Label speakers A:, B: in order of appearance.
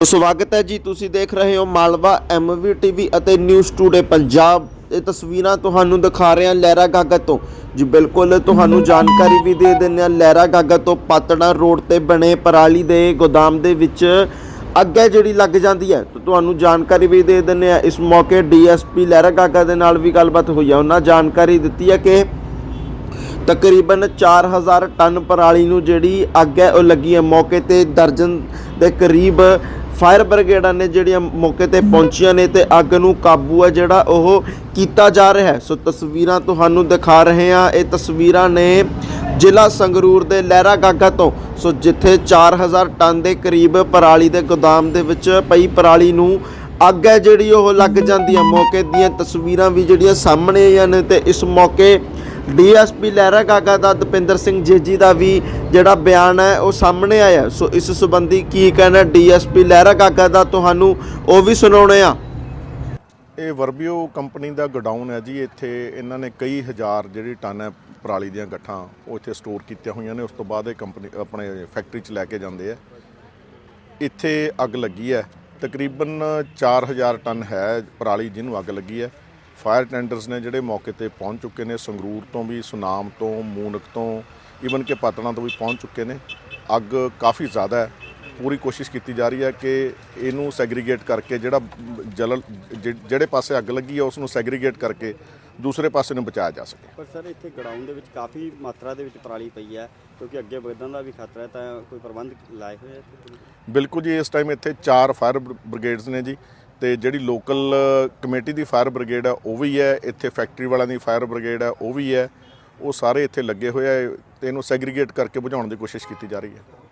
A: ਸਵਾਗਤ ਹੈ ਜੀ, ਤੁਸੀਂ ਦੇਖ ਰਹੇ ਹੋ ਮਾਲਵਾ ਐਮਵੀ ਟੀਵੀ ਅਤੇ ਨਿਊਜ਼ ਟੂਡੇ ਪੰਜਾਬ ਇਹ ਤਸਵੀਰਾਂ ਤੁਹਾਨੂੰ ਦਿਖਾ ਰਹੇ ਹਾਂ ਲਹਿਰਾ ਗਾਗਾ ਤੋਂ। ਜੀ, ਬਿਲਕੁਲ ਤੁਹਾਨੂੰ ਜਾਣਕਾਰੀ ਵੀ ਦੇ ਦਿੰਦੇ ਹਾਂ, ਲਹਿਰਾ ਗਾਗਾ ਤੋਂ ਪਾਤੜਾ ਰੋਡ ਤੇ ਬਣੇ ਪਰਾਲੀ ਦੇ ਗੋਦਾਮ ਦੇ ਵਿੱਚ ਅੱਗੇ ਜਿਹੜੀ ਲੱਗ ਜਾਂਦੀ ਹੈ, ਤਾਂ ਤੁਹਾਨੂੰ ਜਾਣਕਾਰੀ ਵੀ ਦੇ ਦਿੰਦੇ ਹਾਂ। ਇਸ ਮੌਕੇ ਡੀਐਸਪੀ ਲਹਿਰਾ ਗਾਗਾ ਦੇ ਨਾਲ ਵੀ ਗੱਲਬਾਤ ਹੋਈ ਹੈ। ਉਹਨਾਂ ਜਾਣਕਾਰੀ ਦਿੱਤੀ ਹੈ ਕਿ ਤਕਰੀਬਨ 4000 ਟਨ ਪਰਾਲੀ ਨੂੰ ਜਿਹੜੀ ਅੱਗ ਹੈ, ਉਹ ਲੱਗੀ ਹੈ। ਮੌਕੇ ਤੇ ਦਰਜਨ ਦੇ ਕਰੀਬ ਫਾਇਰ ਬ੍ਰਿਗੇਡਾਂ ਨੇ ਜਿਹੜੀਆਂ ਮੌਕੇ ਤੇ ਪਹੁੰਚੀਆਂ ਨੇ ਤੇ ਅੱਗ ਨੂੰ ਕਾਬੂ ਹੈ ਜਿਹੜਾ ਉਹ ਕੀਤਾ ਜਾ ਰਿਹਾ ਹੈ। ਸੋ ਤਸਵੀਰਾਂ ਤੁਹਾਨੂੰ ਦਿਖਾ ਰਹੇ ਹਾਂ। ਇਹ ਤਸਵੀਰਾਂ ਨੇ ਜ਼ਿਲ੍ਹਾ ਸੰਗਰੂਰ ਦੇ ਲਹਿਰਾ ਗਾਗਾ ਤੋਂ। ਸੋ ਜਿੱਥੇ 4000 ਟਨ ਦੇ ਕਰੀਬ ਪਰਾਲੀ ਦੇ ਗੋਦਾਮ ਦੇ ਵਿੱਚ ਪਈ ਪਰਾਲੀ ਨੂੰ ਅੱਗ ਹੈ ਜਿਹੜੀ ਉਹ ਲੱਗ ਜਾਂਦੀ ਹੈ ਮੌਕੇ ਦੀਆਂ ਤਸਵੀਰਾਂ ਵੀ ਜਿਹੜੀਆਂ ਸਾਹਮਣੇ ਆਈਆਂ ਨੇ ਤੇ ਇਸ ਮੌਕੇ ਡੀਐਸਪੀ ਲਹਿਰਾ ਕਾਕਾ ਦਾ, ਦਪਿੰਦਰ ਸਿੰਘ ਜੇਜੀ ਦਾ ਵੀ ਜਿਹੜਾ ਬਿਆਨ ਹੈ, ਉਹ ਸਾਹਮਣੇ ਆਇਆ ਸੋ ਇਸ ਸੰਬੰਧੀ ਕੀ ਕਹਿਣਾ ਡੀਐਸਪੀ ਲਹਿਰਾ ਕਾਕਾ ਦਾ, ਤੁਹਾਨੂੰ ਉਹ ਵੀ ਸੁਣਾਉਣੇ ਆ।
B: ਇਹ ਵਰਬਿਓ ਕੰਪਨੀ ਦਾ ਗੋਡਾਊਨ ਹੈ ਜੀ। ਇੱਥੇ ਇਹਨਾਂ ਨੇ ਕਈ ਹਜ਼ਾਰ ਜਿਹੜੀ ਟਨ ਹੈ, ਪਰਾਲੀ ਦੀਆਂ ਗੱਠਾਂ, ਉਹ ਇੱਥੇ ਸਟੋਰ ਕੀਤੀਆਂ ਹੋਈਆਂ ਨੇ। ਉਸ ਤੋਂ ਬਾਅਦ ਇਹ ਕੰਪਨੀ, ਆਪਣੇ ਫੈਕਟਰੀ 'ਚ ਲੈ ਕੇ ਜਾਂਦੇ ਆ। ਇੱਥੇ ਅੱਗ ਲੱਗੀ ਹੈ। ਤਕਰੀਬਨ 4000 ਟਨ ਹੈ ਪਰਾਲੀ, ਜਿਹਨੂੰ ਅੱਗ ਲੱਗੀ ਹੈ। ਫਾਇਰ ਟੈਂਡਰਸ ਨੇ ਜਿਹੜੇ ਮੌਕੇ ਤੇ ਪਹੁੰਚ ਚੁੱਕੇ ਨੇ ਸੰਗਰੂਰ ਤੋਂ ਵੀ ਸੁਨਾਮ ਤੋਂ ਮੂਨਕ ਤੋਂ ਈਵਨ ਕਿ ਪਾਤੜਾਂ ਤੋਂ ਵੀ ਪਹੁੰਚ ਚੁੱਕੇ ਨੇ। ਅੱਗ ਕਾਫੀ ਜ਼ਿਆਦਾ ਹੈ। ਪੂਰੀ ਕੋਸ਼ਿਸ਼ ਕੀਤੀ ਜਾ ਰਹੀ ਹੈ ਕਿ ਇਹਨੂੰ ਸੈਗਰੀਗੇਟ ਕਰਕੇ ਜਿਹੜਾ ਜਲ ਜਿਹੜੇ ਪਾਸੇ ਅੱਗ ਲੱਗੀ ਹੈ ਉਸ ਨੂੰ ਸੈਗਰੀਗੇਟ ਕਰਕੇ ਦੂਸਰੇ ਪਾਸੇ ਨੂੰ ਬਚਾਇਆ ਜਾ ਸਕੇ।
C: ਪਰ ਸਰ ਇੱਥੇ ਗਰਾਊਂਡ ਦੇ ਵਿੱਚ ਕਾਫੀ ਮਾਤਰਾ ਦੇ ਵਿੱਚ ਪਰਾਲੀ ਪਈ ਹੈ ਕਿਉਂਕਿ ਅੱਗੇ ਵਧਣ ਦਾ ਵੀ ਖਤਰਾ ਹੈ ਤਾਂ ਕੋਈ ਪ੍ਰਬੰਧ ਲਾਏ ਹੋਏ ਹੈ?
B: ਬਿਲਕੁਲ ਜੀ ਇਸ ਟਾਈਮ ਇੱਥੇ ਚਾਰ ਫਾਇਰ ਬ੍ਰਿਗੇਡਸ ਨੇ ਜੀ। ਤੇ ਜਿਹੜੀ ਲੋਕਲ ਕਮੇਟੀ ਦੀ ਫਾਇਰ ਬ੍ਰਿਗੇਡ ਹੈ ਉਹ ਵੀ ਹੈ। ਇੱਥੇ ਫੈਕਟਰੀ ਵਾਲਿਆਂ ਦੀ ਫਾਇਰ ਬ੍ਰਿਗੇਡ ਹੈ ਉਹ ਵੀ ਹੈ। ਉਹ ਸਾਰੇ ਇੱਥੇ ਲੱਗੇ ਹੋਏ ਆ, ਤੇ ਇਹਨੂੰ ਸੈਗਰੀਗੇਟ ਕਰਕੇ ਬੁਝਾਉਣ ਦੀ ਕੋਸ਼ਿਸ਼ ਕੀਤੀ ਜਾ ਰਹੀ ਹੈ।